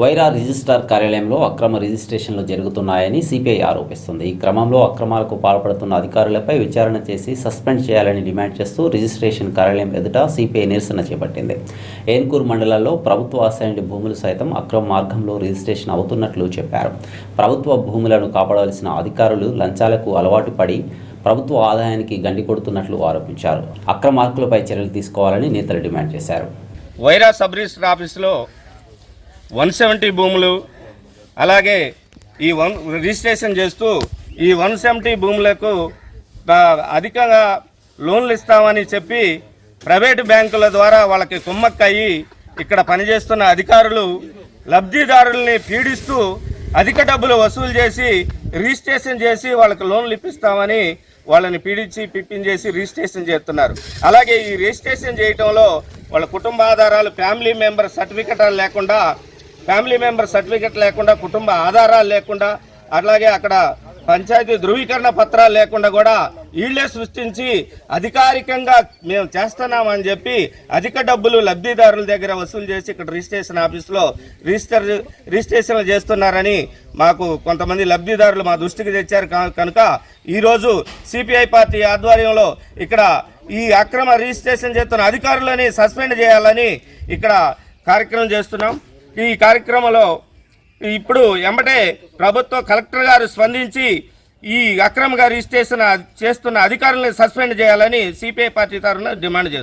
Wyra registrar కార్యాలయంలో అక్రమ రిజిస్ట్రేషన్లు జరుగుతున్నాయని సిపిఐ ఆరోపిస్తుంది. ఈ క్రమంలో అక్రమాలకు పాల్పడుతున్న అధికారులపై విచారణ చేసి సస్పెండ్ చేయాలని డిమాండ్ చేస్తూ రిజిస్ట్రేషన్ కార్యాలయం ఎదుట సిపిఐ నిరసన చేపట్టింది. ఏన్కూర్ మండలాల్లో ప్రభుత్వ అసైన్డ్ భూములు సైతం అక్రమ మార్గంలో రిజిస్ట్రేషన్ అవుతున్నట్లు చెప్పారు. ప్రభుత్వ భూములను కాపాడవలసిన అధికారులు లంచాలకు అలవాటు పడి ప్రభుత్వ ఆదాయానికి గండి కొడుతున్నట్లు ఆరోపించారు. అక్రమార్కులపై చర్యలు తీసుకోవాలని నేతలు డిమాండ్ చేశారు. వైరా సబ్ రిజిస్టర్ ఆఫీస్లో వన్ సెవెంటీ భూములు. అలాగే ఈ వన్ రిజిస్ట్రేషన్ చేస్తూ ఈ వన్ సెవెంటీ భూములకు అధికంగా లోన్లు ఇస్తామని చెప్పి ప్రైవేటు బ్యాంకుల ద్వారా వాళ్ళకి కుమ్మక్కయ్యి ఇక్కడ పనిచేస్తున్న అధికారులు లబ్ధిదారుల్ని పీడిస్తూ అధిక డబ్బులు వసూలు చేసి రిజిస్ట్రేషన్ చేసి వాళ్ళకి లోన్లు ఇప్పిస్తామని వాళ్ళని పీడించి పిప్పించేసి రిజిస్ట్రేషన్ చేస్తున్నారు. అలాగే ఈ రిజిస్ట్రేషన్ చేయటంలో వాళ్ళ కుటుంబ ఆధారాలు ఫ్యామిలీ మెంబర్ సర్టిఫికెట్ లేకుండా ఫ్యామిలీ మెంబర్ సర్టిఫికెట్ లేకుండా కుటుంబ ఆధారాలు లేకుండా అలాగే అక్కడ పంచాయతీ ధృవీకరణ పత్రాలు లేకుండా కూడా వీళ్ళే సృష్టించి అధికారికంగా మేము చేస్తున్నామని చెప్పి అధిక డబ్బులు లబ్ధిదారుల దగ్గర వసూలు చేసి ఇక్కడ రిజిస్ట్రేషన్ ఆఫీస్లో రిజిస్టర్ రిజిస్ట్రేషన్లు చేస్తున్నారని మాకు కొంతమంది లబ్ధిదారులు మా దృష్టికి తెచ్చారు. కనుక ఈరోజు సిపిఐ పార్టీ ఆధ్వర్యంలో ఇక్కడ ఈ అక్రమ రిజిస్ట్రేషన్ చేస్తున్న అధికారులని సస్పెండ్ చేయాలని ఇక్కడ కార్యక్రమం చేస్తున్నాం. ఈ కార్యక్రమంలో ఇప్పుడు ఎంబటే ప్రభుత్వ కలెక్టర్ గారు స్పందించి ఈ అక్రమంగా రిజిస్ట్రేషన్ చేస్తున్న అధికారులను సస్పెండ్ చేయాలని సిపిఐ పార్టీ తరఫున డిమాండ్ చేస్తున్నారు.